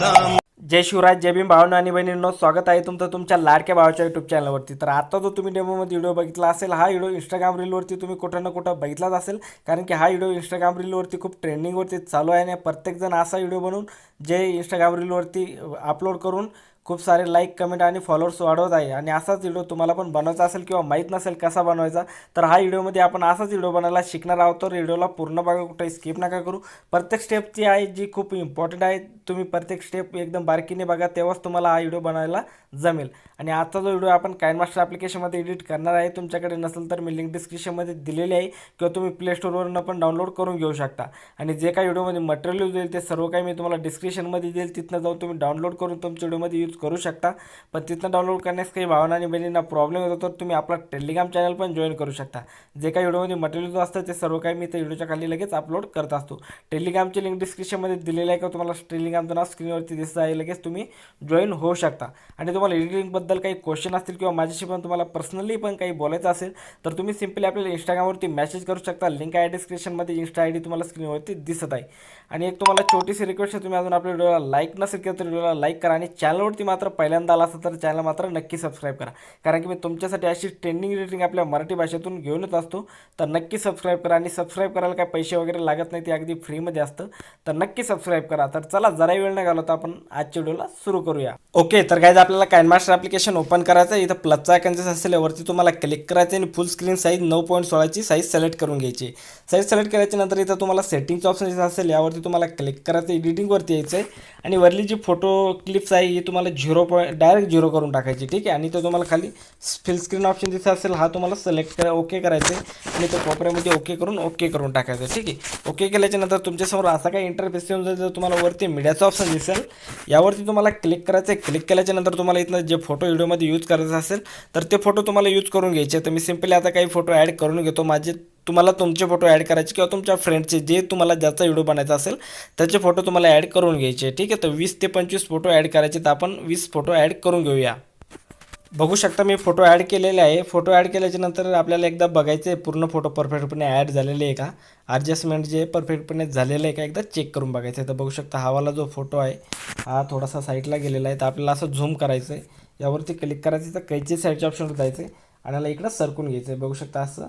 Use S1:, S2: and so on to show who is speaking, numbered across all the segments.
S1: जय शिवराज जय भीम भावना आणि बहिणींनो स्वागत आहे तुमचं तुमच्या लाडक्या भावाच्या युट्यूब चॅनलवरती तर आता जो तुम्ही डेमोमध्ये व्हिडिओ बघितला असेल हा व्हिडिओ इंस्टाग्राम रीलवरती तुम्ही कुठं ना कुठं बघितलाच असेल. कारण की हा व्हिडिओ इंस्टाग्राम रीलवरती खूप ट्रेंडिंगवरती चालू आहे आणि प्रत्येकजण असा व्हिडिओ बनवून जे इंस्टाग्राम रीलवरती अपलोड करून खूप सारे लाईक कमेंट आणि फॉलोअर्स वाढवत आहे. आणि असाच व्हिडिओ तुम्हाला पण बनवायचा असेल किंवा माहीत नसेल कसा बनवायचा तर हा व्हिडिओमध्ये आपण असाच व्हिडिओ बनायला शिकणार आहोत. तर व्हिडिओला पूर्ण बघा कुठे स्किप नका करू. प्रत्येक स्टेप जी आहे जी खूप इम्पॉर्टंट आहे. तुम्ही प्रत्येक स्टेप एकदम बारकीने बघा तेव्हाच तुम्हाला हा व्हिडिओ बनायला जमेल. आणि आजचा जो व्हिडिओ आपण काइनमास्टर ॲप्लिकेशनमध्ये एडिट करणार आहे तुमच्याकडे नसेल तर मी लिंक डिस्क्रिप्शनमध्ये दिलेली आहे किंवा तुम्ही प्ले स्टोरवरून पण डाउनलोड करून घेऊ शकता. आणि जे काही व्हिडिओमध्ये मटेरियल यूज होईल ते सर्व काही मी तुम्हाला डिस्क्रिप्शनमध्ये देईल. तिथनं जाऊन तुम्ही डाउनलोड करून तुमच्या व्हिडिओमध्ये यूज करू शकता. पण तिथनं डाउनलोड करण्यास काही भावना आणि बहिणींना प्रॉब्लेम येतो तर तुम्ही आपला टेलिग्राम चॅनल पण जॉईन करू शकता. जे काही व्हिडिओमध्ये मटेरियल यूज असतं ते सर्व काही मी त्या व्हिडिओच्या खाली लगेच अपलोड करत असतो. टेलिग्रामची लिंक डिस्क्रिप्शनमध्ये दिलेली आहे का तुम्हाला टेलिग्रामचं नाव स्क्रीनवरती दिसत आहे लगेच तुम्ही जॉईन होऊ शकता. आणि तुम्हाला एडिटिंगबद्दल काही क्वेश्चन असतील किंवा माझ्याशी पण तुम्हाला पर्सनली पण काही बोलायचं असेल तर तुम्ही सिम्पली आपल्याला इंस्टाग्रामवरती मेसेज करू शकता. लिंक आहे डिस्क्रिप्शनमध्ये इन्स्टा आय डी तुम्हाला स्क्रीनवरती दिसत आहे. आणि एक तुम्हाला छोटीशी रिक्वेस्ट आहे तुम्ही अजून आपल्या व्हिडिओला लाईक नसेल केलं तर व्हिडिओला लाईक करा आणि चॅनलवरती मात्र पहिल्यांदा आला असेल तर चॅनल मात्र नक्की सबस्क्राईब करा. कारण की मी तुमच्यासाठी अशी ट्रेंडिंग रेटिंग आपल्या मराठी भाषेतून घेऊन येत असतो. तर नक्की सबस्क्राईब करा आणि सबस्क्राईब करायला काय पैसे वगैरे लागत नाही ते अगदी फ्रीमध्ये असतं. तर नक्की सबस्क्राईब करा. तर चला जराही वेळ नाही घालवता आपण आजच्या व्हिडिओला सुरू करूया. ओके तर काय आपल्याला काइनमास्टर ॲप्लिकेशन ओपन करायचं आहे. इथं प्लसचा आयकन असेल यावरती तुम्हाला क्लिक करायचं आहे आणि फुल स्क्रीन साईज नऊ पॉईंट सोळाची साईज सिलेक्ट करून घ्यायची साईज सिलेक्ट करायच्या नंतर इथं तुम्हाला सेटिंगचं ऑप्शन दिसत असेल यावरती तुम्हाला क्लिक करायचं एडिटिंगवरती यायचं आहे. आणि वरली जी फोटो क्लिप्स आहे ही तुम्हाला झिरो पॉईंट डायरेक्ट झिरो करून टाकायची ठीक आहे? आणि तो तुम्हाला खाली फिल स्क्रीन ऑप्शन जिथं असेल हा तुम्हाला सिलेक्ट करा ओके करायचं आहे. आणि तो कोपऱ्यामध्ये ओके करून ओके करून टाकायचं आहे. ठीक आहे? ओके केल्याच्यानंतर तुमच्यासमोर असा काही इंटरफेस येऊन जाईल जर तुम्हाला वरती मीडियाचं ऑप्शन दिसेल. यावरती तुम्हाला क्लिक करायचं आहे. क्लिक केल्याच्यानंतर तुम्हाला तुम्हाला इथनं जे फोटो व्हिडिओमध्ये यूज करायचं असेल तर ते फोटो तुम्हाला यूज करून घ्यायचे तर मी सिम्पली आता काही फोटो ॲड करून घेतो. माझे तुम्हाला तुमचे फोटो ॲड करायचे किंवा तुमच्या फ्रेंडचे जे तुम्हाला ज्याचा व्हिडिओ बनायचा असेल त्याचे फोटो तुम्हाला ॲड करून घ्यायचे ठीक आहे? तर वीस ते पंचवीस फोटो ॲड करायचे तर आपण वीस फोटो ॲड करून घेऊया. बघू शकता मी फोटो ॲड केलेले आहे. फोटो ॲड केल्याच्यानंतर आपल्याला एकदा बघायचं आहे पूर्ण फोटो परफेक्टपणे ॲड झालेले आहे का? ॲडजस्टमेंट जे परफेक्टपणे झालेलं आहे का एकदा चेक करून बघायचं आहे तर बघू शकता हावाला जो फोटो आहे हा थोडासा साईडला गेलेला आहे. तर आपल्याला असं झूम करायचं आहे यावरती क्लिक करायचं तर कैची साईडच्या ऑप्शनवर जायचं आहे आणि याला इकडं सरकून घ्यायचं आहे बघू शकता असं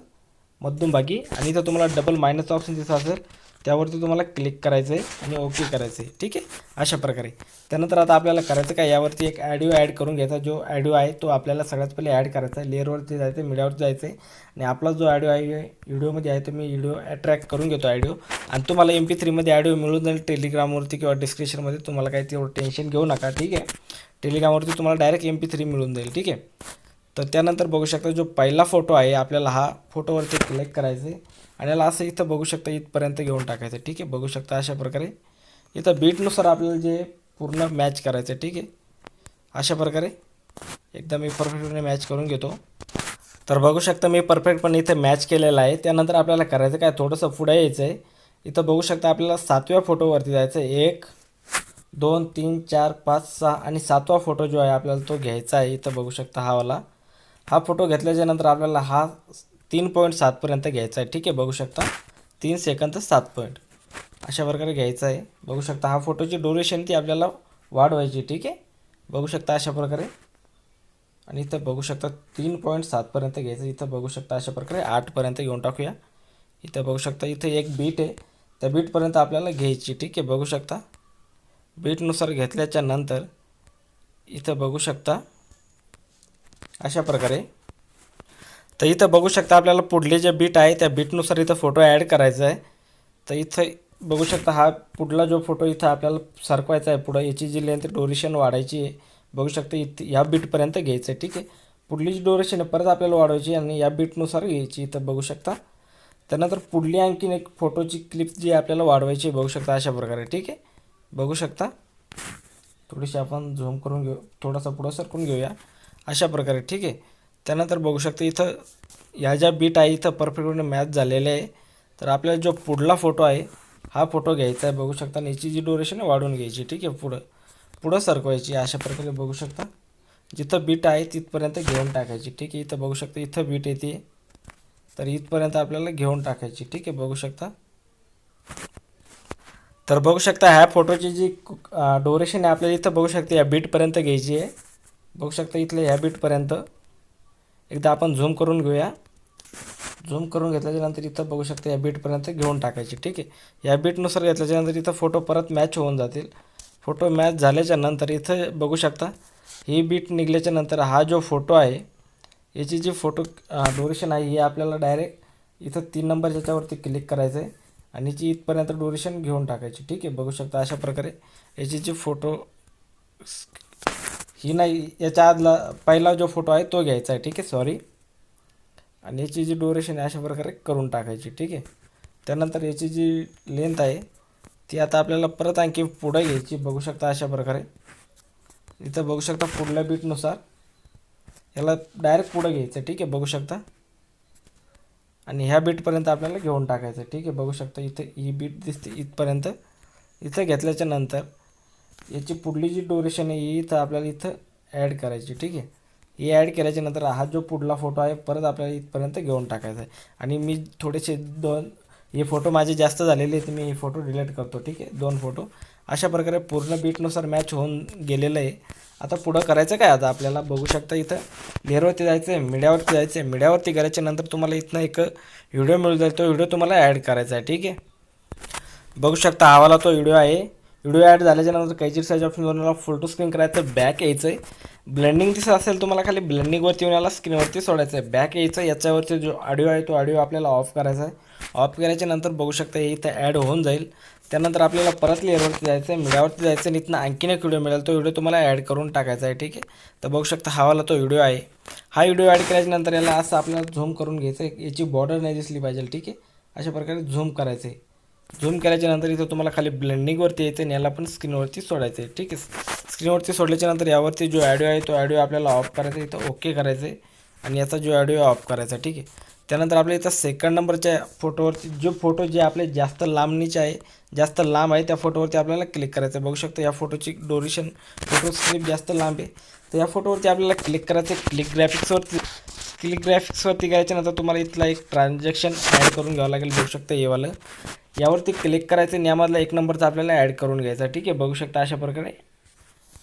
S1: मध्यमभागी आणि इथं तुम्हाला डबल मायनसचा ऑप्शन दिसत असेल. त्यावरती तुम्हाला क्लिक करायचं आहे आणि ओके करायचं आहे ठीक आहे? अशा प्रकारे. त्यानंतर आता आपल्याला करायचं काय? यावरती एक ॲडिओ ॲड करून घ्यायचा. जो ॲडिओ आहे तो आपल्याला सगळ्यात पहिले ॲड करायचा. आहे लेअरवरती जायचं आहे मीडियावरती जायचं आहे आणि आपला जो ॲडिओ आहे व्हिडिओमध्ये आहे तो मी व्हिडिओ अट्रॅक्ट करून घेतो ॲडिओ आणि तुम्हाला एम पी थ्रीमध्ये ॲडिओ मिळून जाईल. टेलिग्रामवरती किंवा डिस्क्रिप्शनमध्ये तुम्हाला काही तेवढं टेन्शन घेऊ नका. ठीक आहे? टेलिग्रामवरती तुम्हाला डायरेक्ट एम पी थ्री मिळून जाईल. ठीक आहे? तर त्यानंतर बघू शकता जो पहिला फोटो आहे आपल्याला हा फोटोवरती क्लिक करायचं आहे आणि याला असं इथं बघू शकता इथपर्यंत घेऊन टाकायचं. ठीक आहे? बघू शकता अशा प्रकारे. इथं बीटनुसार आपल्याला जे पूर्ण मॅच करायचं आहे ठीक आहे? अशा प्रकारे. एकदा मी परफेक्टपणे मॅच करून घेतो. तर बघू शकता मी परफेक्टपणे इथं मॅच केलेला आहे. त्यानंतर आपल्याला करायचं काय? थोडंसं पुढे यायचं आहे. इथं बघू शकता आपल्याला सातव्या फोटोवरती जायचं आहे. एक दोन तीन चार पाच सहा आणि सातवा फोटो जो आहे आपल्याला तो घ्यायचा आहे. इथं बघू शकता हा वाला. हा फोटो घेतल्याच्यानंतर आपल्याला हा तीन पॉईंट सातपर्यंत घ्यायचा आहे. ठीक आहे बघू शकता. तीन सेकंद तर सात पॉईंट. अशा प्रकारे घ्यायचा आहे. बघू शकता हा फोटोची ड्युरेशन ती आपल्याला वाढवायची ठीक आहे? बघू शकता अशा प्रकारे. आणि इथं बघू शकता तीन पॉईंट सातपर्यंत घ्यायचं इथं बघू शकता अशा प्रकारे आठपर्यंत घेऊन टाकूया. इथं बघू शकता इथं एक बीट आहे. त्या बीटपर्यंत आपल्याला घ्यायची ठीक आहे? बघू शकता. बीटनुसार घेतल्याच्या नंतर इथं बघू शकता अशा प्रकारे तर इथं बघू शकता आपल्याला पुढले जे बीट आहे त्या बीटनुसार इथं फोटो ॲड करायचा आहे. तर इथं बघू शकता हा पुढला जो फोटो इथं आपल्याला सरकवायचा आहे पुढं याची जी लेंथ डोरेशन वाढायची आहे बघू शकता इथं या बीटपर्यंत घ्यायचं आहे ठीक आहे. पुढली जी डोरेशन आहे परत आपल्याला वाढवायची आणि या बीटनुसार घ्यायची इथं बघू शकता. त्यानंतर पुढली आणखीन एक फोटोची क्लिप जी आपल्याला वाढवायची आहे बघू शकता अशा प्रकारे ठीक आहे. बघू शकता. थोडीशी आपण झूम करून घेऊ थोडासा पुढं सरकून घेऊया. अशा प्रकारे ठीक आहे. त्यानंतर बघू शकता इथं ह्या ज्या बीट आहे इथं परफेक्टपणे मॅच झालेले आहे. तर आपल्याला जो पुढला फोटो आहे हा फोटो घ्यायचा आहे. बघू शकता आणि याची जी ड्युरेशन आहे वाढवून घ्यायची. ठीक आहे पुढं पुढं सरकवायची. अशा प्रकारे बघू शकता. जिथं बीट आहे तिथपर्यंत घेऊन टाकायची. ठीक आहे इथं बघू शकता इथं बीट येते. तर इथपर्यंत आपल्याला घेऊन टाकायची. ठीक आहे बघू शकता. तर बघू शकता ह्या फोटोची जी डोरेशन आहे आपल्याला इथं बघू शकता या बीटपर्यंत घ्यायची आहे. बघू शकता इथल्या ह्या बीटपर्यंत एकदा आपण झूम करून घेऊया. झूम करून घेतल्याच्यानंतर इथं बघू शकता या बीटपर्यंत घेऊन टाकायची ठीक आहे? या बीटनुसार घेतल्याच्यानंतर इथं फोटो परत मॅच होऊन जातील. फोटो मॅच झाल्याच्यानंतर इथं बघू शकता ही बीट निघल्याच्या नंतर हा जो फोटो आहे याची जी फोटो डोरेशन आहे ही आपल्याला डायरेक्ट इथं तीन नंबर याच्यावरती क्लिक करायचं आहे आणि जी इथपर्यंत डोरेशन घेऊन टाकायची ठीक आहे? बघू शकता अशा प्रकारे याची जी फोटो ही नाही याच्या आदला पहिला जो फोटो आहे तो घ्यायचा आहे ठीक आहे? सॉरी आणि याची जी डोरेशन आहे अशा प्रकारे करून टाकायची ठीक आहे? त्यानंतर याची जी लेंथ आहे ती आता आपल्याला परत आणखी पुढं घ्यायची बघू शकता अशा प्रकारे. इथं बघू शकता पुढल्या बीटनुसार याला डायरेक्ट पुढं घ्यायचं ठीक आहे? बघू शकता. आणि ह्या बीटपर्यंत आपल्याला घेऊन टाकायचं ठीक आहे? बघू शकता इथं ही बीट दिसते इथपर्यंत. इथं घेतल्याच्या नंतर याची पुढली जी डोरेशन आहे ही इथं आपल्याला इथं ॲड करायची ठीक आहे? ही ॲड केल्याच्यानंतर हा जो पुढला फोटो आहे परत आपल्याला इथपर्यंत घेऊन टाकायचा आहे. आणि मी थोडेसे दोन हे फोटो माझे जास्त झालेले आहेत मी हे फोटो डिलीट करतो ठीक आहे? दोन फोटो अशा प्रकारे पूर्ण बीटनुसार मॅच होऊन गेलेलं आहे. आता पुढं करायचं काय? आता आपल्याला बघू शकता इथं लेअरवरती जायचं आहे मीडियावरती जायचं आहे मीडियावरती करायच्यानंतर तुम्हाला इथनं एक व्हिडिओ मिळून जाईल तो व्हिडिओ तुम्हाला ॲड करायचा आहे ठीक आहे? बघू शकता हा तो व्हिडिओ आहे. व्हिडिओ ॲड झाल्याच्यानंतर काहीची साईज ऑप्शनवर तुम्हाला फुल टू स्क्रीन करायचं बॅक यायचं आहे ब्लेंडिंग दिसत असेल तुम्हाला खाली ब्लेंडिंगवरती येऊन याला स्क्रीनवरती सोडायचं आहे बॅक यायचं याच्यावरती जो ऑडिओ आहे तो ऑडिओ आपल्याला ऑफ करायचा आहे. ऑफ करायच्यानंतर बघू शकता हे इथं ॲड होऊन जाईल. त्यानंतर आपल्याला परत लेअरवरती जायचं आहे मीडियावरती जायचं आणि इथनं आणखीन एक व्हिडिओ मिळेल. तो व्हिडिओ तुम्हाला ॲड करून टाकायचा आहे ठीक आहे? तर बघू शकता हा वाला तो व्हिडिओ आहे. हा व्हिडिओ ॲड केल्याच्यानंतर याला असं आपल्याला झूम करून घ्यायचं आहे याची बॉर्डर नाही दिसली पाहिजे ठीक आहे? अशा प्रकारे झूम करायचं आहे झूम केल्याच्यानंतर इथं तुम्हाला खाली ब्लेंडिंगवरती यायचं आणि याला पण स्क्रीनवरती सोडायचं आहे ठीक आहे? स्क्रीनवरती सोडल्याच्या नंतर यावरती जो ॲडिओ आहे तो ॲडिओ आपल्याला ऑफ करायचा आहे इथं ओके करायचं आहे आणि याचा जो ॲडिओ ऑफ करायचा. ठीक आहे? त्यानंतर आपल्या इथं सेकंड नंबरच्या फोटोवरती जो फोटो जे आपले जास्त लांबणीचे आहे जास्त लांब आहे त्या फोटोवरती आपल्याला क्लिक करायचं आहे बघू शकतो या फोटोची डोरेशन फोटो स्क्रिप जास्त लांब आहे. तर या फोटोवरती आपल्याला क्लिक करायचं आहे क्लिक ग्राफिक्सवरती क्लिक ग्राफिक्सवरती करायच्यानंतर तुम्हाला इथला एक ट्रान्झॅक्शन ॲड करून घ्यावं लागेल. बघू शकता येवालं यावरती क्लिक करायचं यामधला एक नंबरचा आपल्याला ॲड करून घ्यायचा ठीक आहे बघू शकता अशा प्रकारे.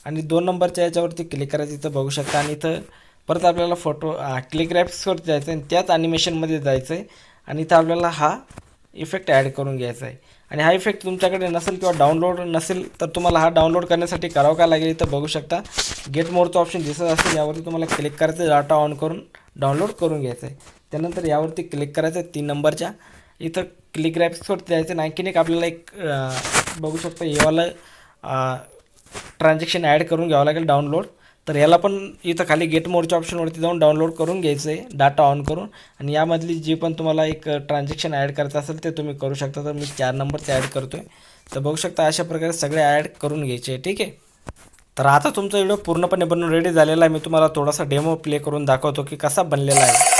S1: आणि दोन नंबरच्या याच्यावरती क्लिक करायचं इथं बघू शकता. आणि इथं परत आपल्याला फोटो क्लिक ग्राफिक्सवरती जायचं आहे. आणि त्याच ॲनिमेशनमध्ये जायचं आहे. आणि इथं आपल्याला हा इफेक्ट ॲड करून घ्यायचा आहे. आणि हा इफेक्ट तुमच्याकडे नसेल किंवा डाउनलोड नसेल तर तुम्हाला हा डाउनलोड करण्यासाठी करावं काय लागेल इथं बघू शकता. गेट मोडचं ऑप्शन दिसत असेल यावरती तुम्हाला क्लिक करायचं आहे डाटा ऑन करून डाउनलोड करून घ्यायचं आहे. त्यानंतर यावरती क्लिक करायचं आहे तीन नंबरच्या इथं क्लिक ग्राफिक्सवरती द्यायचं आणि आणखीन एक आपल्याला एक बघू शकता हेवालं ट्रान्झॅक्शन ॲड करून घ्यावं लागेल डाउनलोड तर याला पण इथं खाली गेट मोडच्या ऑप्शनवरती जाऊन डाउनलोड करून घ्यायचं आहे डाटा ऑन करून. आणि यामधली जी पण तुम्हाला एक ट्रान्झॅक्शन ॲड करायचं असेल ते तुम्ही करू शकता. तर मी चार नंबरचे ॲड करतो आहे तर बघू शकता अशा प्रकारे सगळे ॲड करून घ्यायचे आहे ठीक आहे? तर आता तुमचा व्हिडिओ पूर्णपणे बनवून रेडी झालेला आहे. मी तुम्हाला थोडासा डेमो प्ले करून दाखवतो की कसा बनलेला आहे.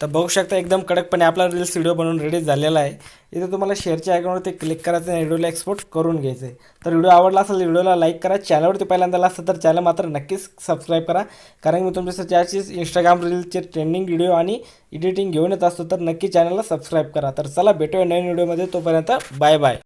S1: तर बघू शकता एकदम कडकपणे आपला रील्स व्हिडिओ बनवून रेडी झालेला आहे. इथे तुम्हाला शेअरच्या आयकॉनवरती क्लिक करायचं आणि व्हिडिओला एक्सपोर्ट करून घ्यायचं आहे. तर व्हिडिओ आवडला असेल व्हिडिओला लाईक करा. चॅनलवरती पहिल्यांदा असतं तर चॅनल मात्र नक्कीच सबस्क्राईब करा. कारण मी तुमच्यासाठी अशीच इंस्टाग्राम रील्सचे ट्रेंडिंग व्हिडिओ आणि एडिटिंग घेऊन येत असतो तर नक्की चॅनलला सबस्क्राईब करा. तर चला भेटूया नवीन व्हिडिओमध्ये तोपर्यंत बाय बाय